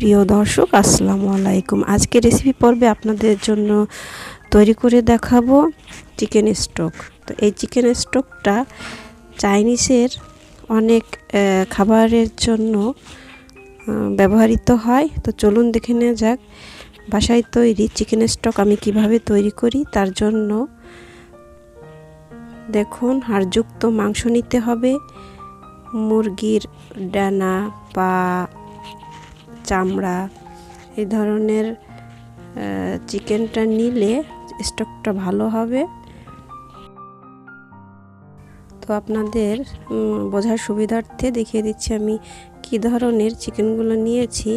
প্রিয় দর্শক, আসসালামু আলাইকুম। আজকে রেসিপি পর্বে আপনাদের জন্য তৈরি করে দেখাবো চিকেন স্টক তো এই চিকেন স্টকটা চাইনিজের অনেক খাবারের জন্য ব্যবহৃত হয়। তো চলুন দেখে নেওয়া যাক, বাসায় তৈরি চিকেন স্টক আমি কীভাবে তৈরি করি, তার জন্য দেখুন, হাড়যুক্ত মাংস নিতে হবে, মুরগির ডানা, পা চামড়া এই ধরনের চিকেনটা নিলে স্টকটা ভালো হবে। তো আপনাদের বোঝার সুবিধার্থে দেখিয়ে দিচ্ছি আমি কি ধরনের চিকেনগুলো নিয়েছি।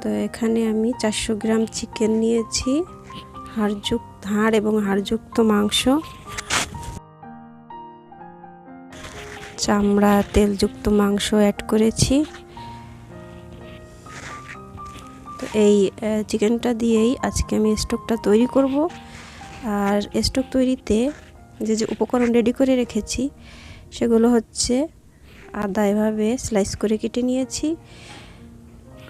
তো এখানে আমি চারশো গ্রাম চিকেন নিয়েছি, হাড়যুক্ত হাড় এবং হাড়যুক্ত মাংস। চামড়া, তেলযুক্ত মাংস অ্যাড করেছি। এই চিকেনটা দিয়েই আজকে আমি স্টকটা তৈরি করব। আর স্টক তৈরিতে যে যে উপকরণ রেডি করে রেখেছি, সেগুলো হচ্ছে আদা এভাবে স্লাইস করে কেটে নিয়েছি।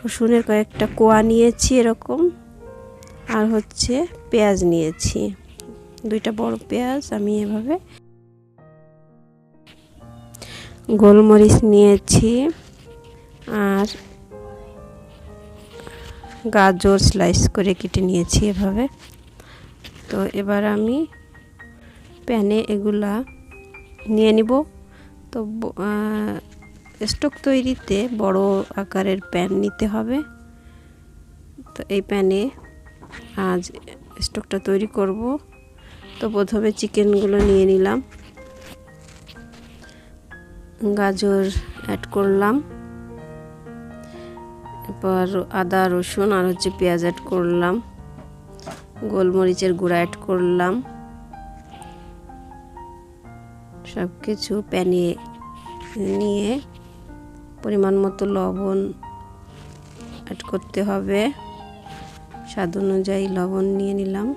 রসুনের কয়েকটা কোয়া নিয়েছি এরকম। আর হচ্ছে পেঁয়াজ নিয়েছি। দুইটা বড় পেঁয়াজ আমি এভাবে গোলমরিচ নিয়েছি। আর গাজর স্লাইস করে কেটে নিয়েছি এভাবে। তো এবার আমি প্যানে এগুলা নিয়ে নিব। তো স্টক তৈরিতে বড় আকারের প্যান নিতে হবে। তো এই প্যানে আজ স্টকটা তৈরি করব। তো প্রথমে চিকেনগুলো নিয়ে নিলাম। গাজর অ্যাড করলাম। এরপর আদা, রসুন আর হচ্ছে পেঁয়াজ অ্যাড করলাম। গোলমরিচের গুঁড়া অ্যাড করলাম। সব কিছু প্যানে নিয়ে পরিমাণ মতো লবণ অ্যাড করতে হবে। স্বাদ অনুযায়ী লবণ নিয়ে নিলাম।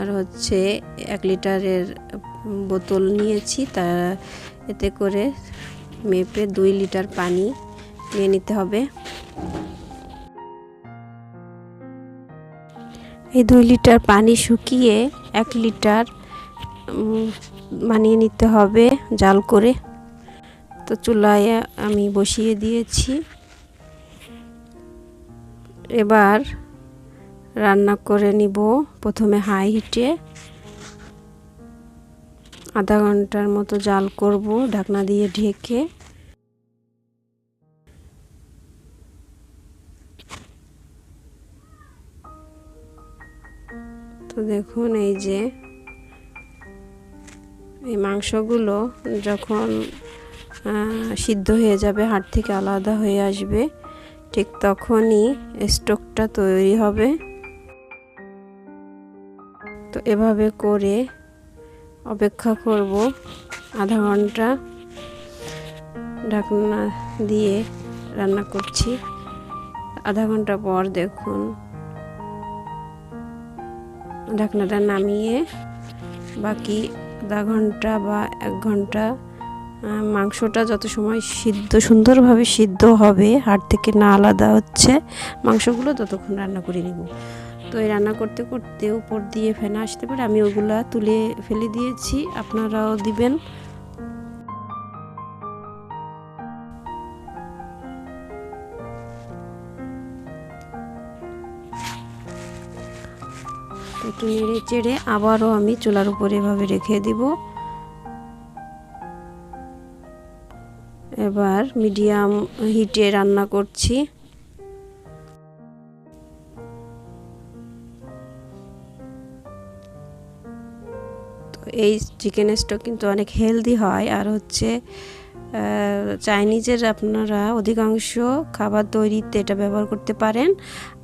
আর হচ্ছে এক লিটারের বোতল নিয়েছি। তা এতে করে মেপে দুই লিটার পানি নিয়ে নিতে হবে। এই দুই লিটার পানি শুকিয়ে এক লিটার বানিয়ে নিতে হবে জাল করে। তো চুলায় আমি বসিয়ে দিয়েছি। এবার রান্না করে নিব প্রথমে হাই হিটে। আধা ঘণ্টার মতো জাল করব, ঢাকনা দিয়ে ঢেকে। তো দেখুন এই যে এই মাংসগুলো যখন সিদ্ধ হয়ে যাবে, হাড় থেকে আলাদা হয়ে আসবে, ঠিক তখনই স্টোকটা তৈরি হবে। তো এভাবে করে অপেক্ষা করব আধা ঘণ্টা। ঢাকনা দিয়ে রান্না করছি। আধা ঘণ্টা পর দেখুন ঢাকনাটা নামিয়ে বাকি আধা ঘণ্টা বা এক ঘণ্টা মাংসটা যত সময় সিদ্ধ, সুন্দরভাবে সিদ্ধ হবে, হাড় থেকে না আলাদা হচ্ছে, মাংসগুলো ততক্ষণ রান্না করে নিব। তো এই রান্না করতে করতে উপর দিয়ে ফেনা আসতে পারে, আমি ওগুলা তুলে ফেলে দিয়েছি, আপনারাও দিবেন। একটু নেড়ে চেড়ে আবারও আমি চুলার উপরে এভাবে রেখে দিব। এবার মিডিয়াম হিটে রান্না করছি। তো এই চিকেন স্টক কিন্তু অনেক হেলদি হয় আর হচ্ছে চাইনিজের আপনারা অধিকাংশ খাবার তৈরিতে এটা ব্যবহার করতে পারেন।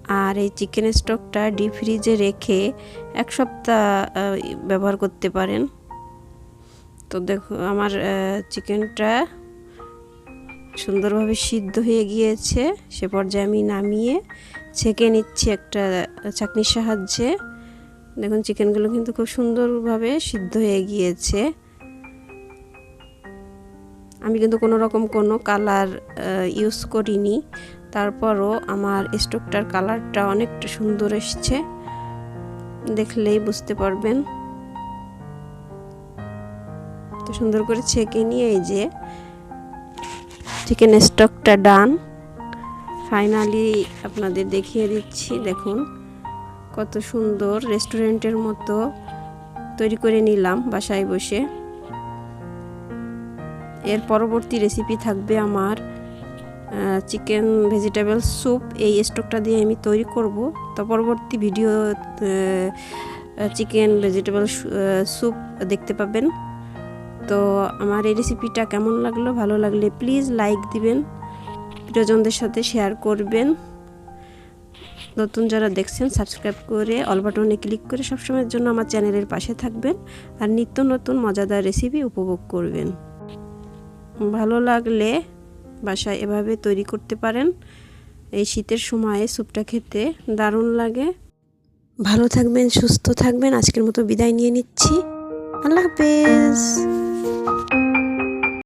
আর এই চিকেন স্টকটা ডিপ ফ্রিজে রেখে এক সপ্তাহ ব্যবহার করতে পারেন। তো দেখো, আমার চিকেনটা সুন্দরভাবে সিদ্ধ হয়ে গিয়েছে। সে পর্যায়ে আমি নামিয়ে ছেঁকে নিচ্ছি একটা চাকনির সাহায্যে। দেখুন চিকেনগুলো কিন্তু খুব সুন্দরভাবে সিদ্ধ হয়ে গিয়েছে। আমি কিন্তু কোনো রকম কোনো কালার ইউজ করিনি। তারপরও আমার স্টোভটার কালারটা অনেকটা সুন্দর এসছে। দেখলেই বুঝতে পারবেন। তো সুন্দর করে ছেঁকে নিয়ে এই যে চিকেন স্টকটা ডান। ফাইনালি আপনাদের দেখিয়ে দিচ্ছি, দেখুন, কত সুন্দর রেস্টুরেন্টের মতো তৈরি করে নিলাম বাসায় বসে। এর পরবর্তী রেসিপি থাকবে আমার চিকেন ভেজিটেবল স্যুপ এই স্টকটা দিয়ে আমি তৈরি করব। তো পরবর্তী ভিডিও চিকেন ভেজিটেবল স্যুপ দেখতে পাবেন। তো আমার এই রেসিপিটা কেমন লাগল, ভালো লাগলে প্লিজ লাইক দিবেন, প্রিয়জনদের সাথে শেয়ার করবেন। নতুন যারা দেখছেন, সাবস্ক্রাইব করে অল বাটনে ক্লিক করে সবসময়ের জন্য আমার চ্যানেলের পাশে থাকবেন আর নিত্য নতুন মজাদার রেসিপি উপভোগ করবেন। ভালো লাগলে বাসায় এভাবে তৈরি করতে পারেন। এই শীতের সময়ে স্যুপটা খেতে দারুণ লাগে। ভালো থাকবেন, সুস্থ থাকবেন। আজকের মতো বিদায় নিয়ে নিচ্ছি। আল্লাহ হাফেজ।